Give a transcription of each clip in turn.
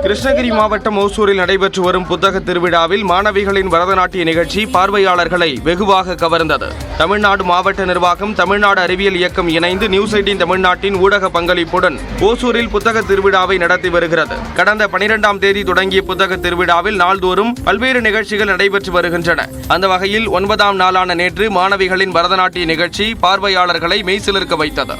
கிருஷ்ணகிரி மாவட்டம் ஓசூரில் நடைபெற்று வரும் புத்தக திருவிழாவில் மாணவிகளின் பரதநாட்டிய நிகழ்ச்சி பார்வையாளர்களை வெகுவாக கவர்ந்தது. தமிழ்நாடு மாவட்ட நிர்வாகம் தமிழ்நாடு அறிவியல் இயக்கம் இணைந்து நியூஸ் எயிட்டின் தமிழ்நாட்டின் ஊடக பங்களிப்புடன் ஓசூரில் புத்தக திருவிழாவை நடத்தி வருகிறது. கடந்த பனிரெண்டாம் தேதி தொடங்கிய புத்தக திருவிழாவில் நாள்தோறும் பல்வேறு நிகழ்ச்சிகள் நடைபெற்று வருகின்றன. அந்த வகையில் ஒன்பதாம் நாளான நேற்று மாணவிகளின் பரதநாட்டிய நிகழ்ச்சி பார்வையாளர்களை மெய்சிலிருக்க வைத்தது.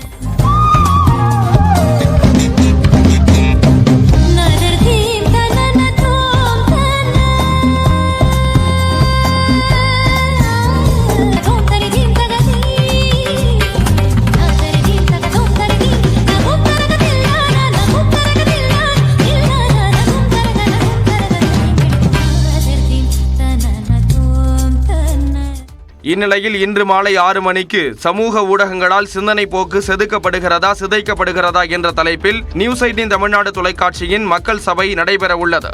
இந்நிலையில் இன்று மாலை ஆறு மணிக்கு சமூக ஊடகங்களால் சிந்தனை போக்கு செதுக்கப்படுகிறதா சிதைக்கப்படுகிறதா என்ற தலைப்பில் நியூஸ் எயிட்டின் தமிழ்நாடு தொலைக்காட்சியின் மக்கள் சபை நடைபெறவுள்ளது.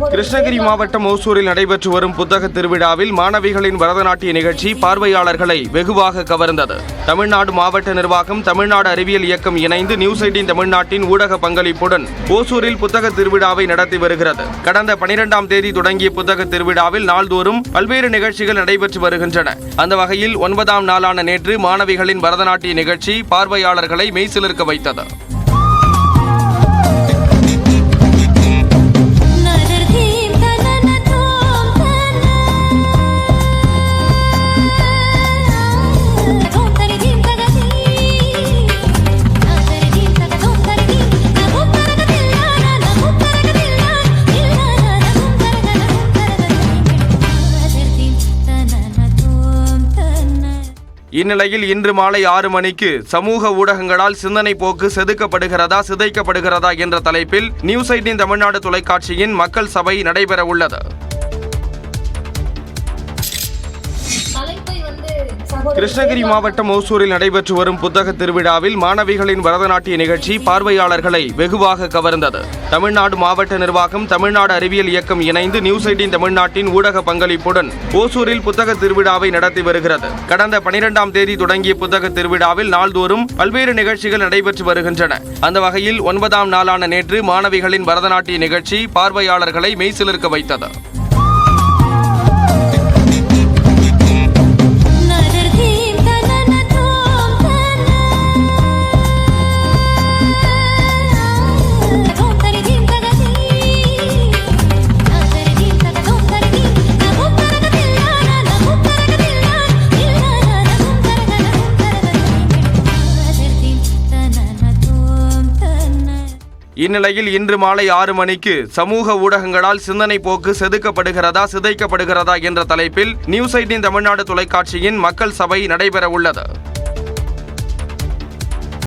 கிருஷ்ணகிரி மாவட்டம் ஓசூரில் நடைபெற்று வரும் புத்தக திருவிழாவில் மாணவிகளின் பரதநாட்டிய நிகழ்ச்சி பார்வையாளர்களை வெகுவாக கவர்ந்தது. தமிழ்நாடு மாவட்ட நிர்வாகம் தமிழ்நாடு அறிவியல் இயக்கம் இணைந்து நியூஸ் எயிட்டின் தமிழ்நாட்டின் ஊடக பங்களிப்புடன் ஓசூரில் புத்தக திருவிழாவை நடத்தி வருகிறது. கடந்த பனிரெண்டாம் தேதி தொடங்கிய புத்தக திருவிழாவில் நாள்தோறும் பல்வேறு நிகழ்ச்சிகள் நடைபெற்று வருகின்றன. அந்த வகையில் ஒன்பதாம் நாளான நேற்று மாணவிகளின் பரதநாட்டிய நிகழ்ச்சி பார்வையாளர்களை மெய்சிலிர்க்க வைத்தது. இந்நிலையில் இன்று மாலை ஆறு மணிக்கு சமூக ஊடகங்களால் சிந்தனை போக்கு செதுக்கப்படுகிறதா சிதைக்கப்படுகிறதா என்ற தலைப்பில் நியூஸ் எயிட்டின் தமிழ்நாடு தொலைக்காட்சியின் மக்கள் சபை நடைபெறவுள்ளது. கிருஷ்ணகிரி மாவட்டம் ஓசூரில் நடைபெற்று வரும் புத்தக திருவிழாவில் மாணவிகளின் பரதநாட்டிய நிகழ்ச்சி பார்வையாளர்களை வெகுவாக கவர்ந்தது. தமிழ்நாடு மாவட்ட நிர்வாகம் தமிழ்நாடு அறிவியல் இயக்கம் இணைந்து நியூஸ் எயிட்டின் தமிழ்நாட்டின் ஊடக பங்களிப்புடன் ஓசூரில் புத்தக திருவிழாவை நடத்தி வருகிறது. கடந்த பனிரெண்டாம் தேதி தொடங்கிய புத்தக திருவிழாவில் நாள்தோறும் பல்வேறு நிகழ்ச்சிகள் நடைபெற்று வருகின்றன. அந்த வகையில் ஒன்பதாம் நாளான நேற்று மாணவிகளின் பரதநாட்டிய நிகழ்ச்சி பார்வையாளர்களை மெய்சிலிருக்க வைத்தது. இந்நிலையில் இன்று மாலை ஆறு மணிக்கு சமூக ஊடகங்களால் சிந்தனை போக்கு செதுக்கப்படுகிறதா சிதைக்கப்படுகிறதா என்ற தலைப்பில் நியூஸ் எயிட்டின் தமிழ்நாடு தொலைக்காட்சியின் மக்கள் சபை நடைபெறவுள்ளது.